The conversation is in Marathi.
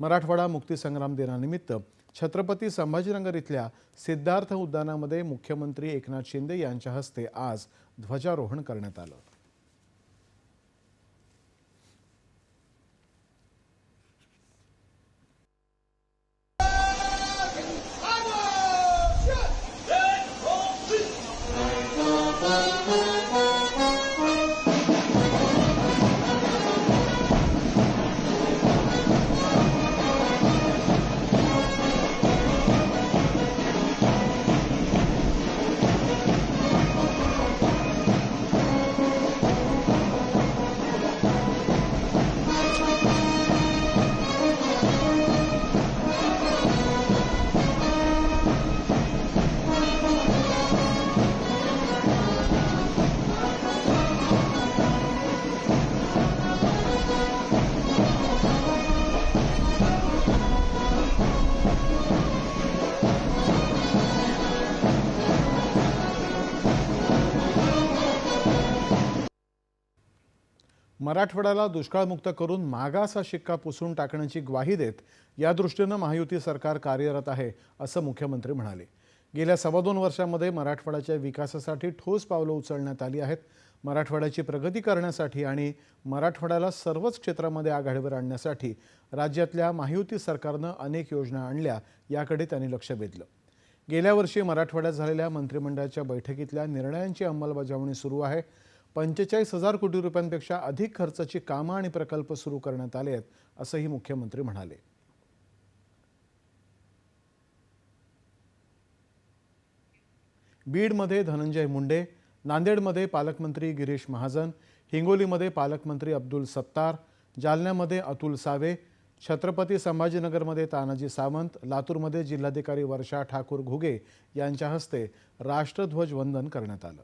मराठवाडा मुक्तीसंग्राम दिनानिमित्त छत्रपती संभाजीनगर इथल्या सिद्धार्थ उद्यानामध्ये मुख्यमंत्री एकनाथ शिंदे यांच्या हस्ते आज ध्वजारोहण करण्यात आलं. मराठवाड्याला दुष्काळमुक्त करून मागास शिक्का पुसून टाकण्याची ग्वाही देत या दृष्टीनं महायुती सरकार कार्यरत आहे असं मुख्यमंत्री म्हणाले. गेल्या सव्वा दोन वर्षामध्ये मराठवाड्याच्या विकासासाठी ठोस पावलं उचलण्यात आली आहेत. मराठवाड्याची प्रगती करण्यासाठी आणि मराठवाड्याला सर्वच क्षेत्रामध्ये आघाडीवर आणण्यासाठी राज्यातल्या महायुती सरकारनं अनेक योजना आणल्या याकडे त्यांनी लक्ष वेधलं. गेल्या वर्षी मराठवाड्यात झालेल्या मंत्रिमंडळाच्या बैठकीतल्या निर्णयांची अंमलबजावणी सुरू आहे. पंचेचाळीस हजार कोटी रुपयांपेक्षा अधिक खर्चाची कामं आणि प्रकल्प सुरू करण्यात आले आहेत असंही मुख्यमंत्री म्हणाले. बीडमध्ये धनंजय मुंडे नांदेडमध्ये पालकमंत्री गिरीश महाजन हिंगोलीमध्ये पालकमंत्री अब्दुल सत्तार जालन्यामध्ये अतुल सावे छत्रपती संभाजीनगरमध्ये तानाजी सावंत लातूरमध्ये जिल्हाधिकारी वर्षा ठाकूर घुगे यांच्या हस्ते राष्ट्रध्वज वंदन करण्यात आलं.